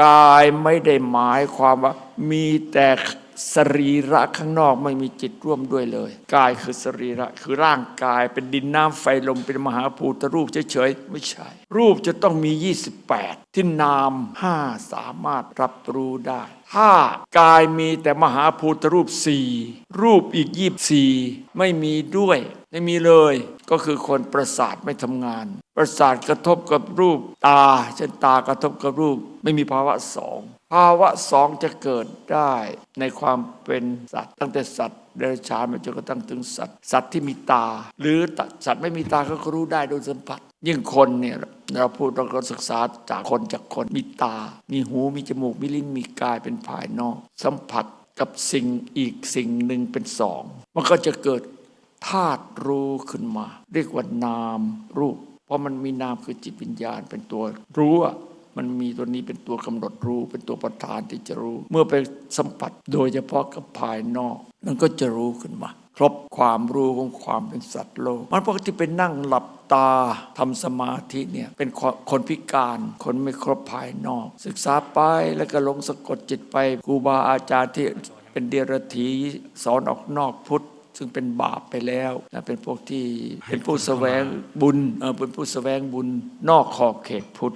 กายไม่ได้หมายความว่า มีแต่สรีระข้างนอกไม่มีจิตร่วมด้วยเลย กายคือสรีระคือร่างกายเป็นดินน้ำไฟลมเป็นมหาภูตรูปเฉยๆไม่ใช่ รูปจะต้องมี 28 ที่นามห้าสามารถรับรู้ได้ถ้ากายมีแต่มหาภูตรูปสี่ รูปอีกยี่สี่ไม่มีด้วย ไม่มีเลย ก็คือคนประสาทไม่ทำงาน ประสาทกระทบกับรูป ตาเช่นตากระทบกับรูป ไม่มีภาวะสองภาวะสองจะเกิดได้ในความเป็นสัตว์ตั้งแต่สัตว์เดรัจฉานมาจนกระทั่งถึงสัตว์ สัตว์ที่มีตา หรือสัตว์ไม่มีตาเขาก็รู้ได้โดยสัมผัส ยิ่งคนเนี่ยเราพูดเราก็ศึกษาจากคนจากคนมีตา มีหูมีจมูกมีลิ้นมีกายเป็นภายนอก สัมผัส กับสิ่งอีกสิ่งหนึ่งเป็นสอง มันก็จะเกิดธาตุรู้ขึ้นมา เรียกว่านามรูป เพราะมันมีนามคือจิตวิญญาณเป็นตัวรู้มันมีตัวนี้เป็นตัวกำหนดรู้ เป็นตัวประธานที่จะรู้ เมื่อไปสัมผัสโดยเฉพาะกับภายนอก มันก็จะรู้ขึ้นมาครบความรู้ของความเป็นสัตว์โลก มันปกติเป็นนั่งหลับตาทำสมาธิเนี่ยเป็นคนพิการคนไม่ครบภายนอก ศึกษาไปแล้วก็ลงสะกดจิตไปครูบาอาจารย์ที่เป็นเดียรถีสอนออกนอกพุทธซึ่งเป็นบาปไปแล้วนะเป็นพวกที่เป็นผู้แสวงบุญเออเป็นผู้แสวงบุญนอกขอบเขตพุทธ